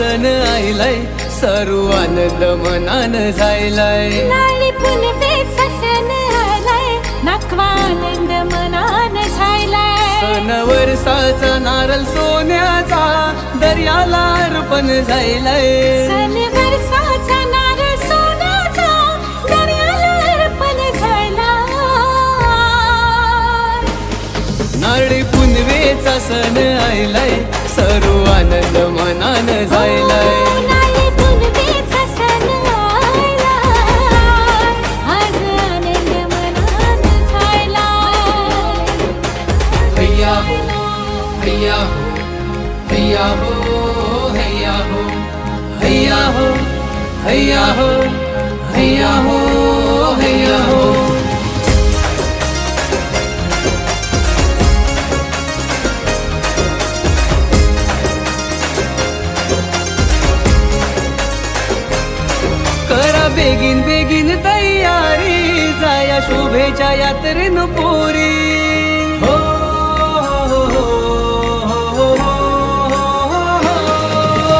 सण आयलाय सर्व आनंद मनान जायलाय आनंद मनान झालाय सण वर्षाचा नारळ सोन्याचा दर्याला अर्पण जायलाय सण वर्षाचा नारळ सोन्याचा दर्याला अर्पण झाला नारळी पुनवेचा सण आयलाय सर्व आनंद मनान जायलाय हैया हो हैया हो हैया हो हैया हो हैया हो हैया हो हैया हो हैया हो करा बेगीन बेगीन तयारी जाया शोभेच्या यात्रेन पोरी. हो, हो, हो, हो, हो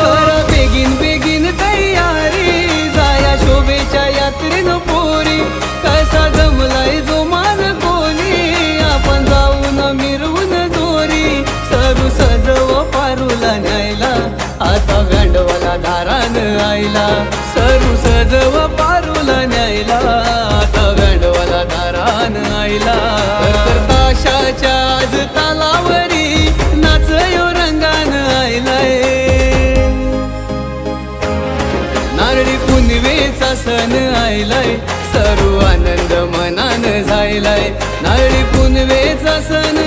करा बेगीन बेगीन तयारी जाया शोभेच्या यात्रेन पोरी. कसा जमलाय जो मान कोणी आपण जाऊन मिरवून दोरी. सरू सजव पारूला न्यायला आता गांडवाला दारान आईला. सरू सजव पारूला न्यायला. आता गांडवाला दारान आईला. ताशाच्या आज तालावरी नाचयो रंगान आयलाय नारळी पुनवेचा सण आयलाय सर्व आनंद मनान जायलाय नारळी पुनवेचा सण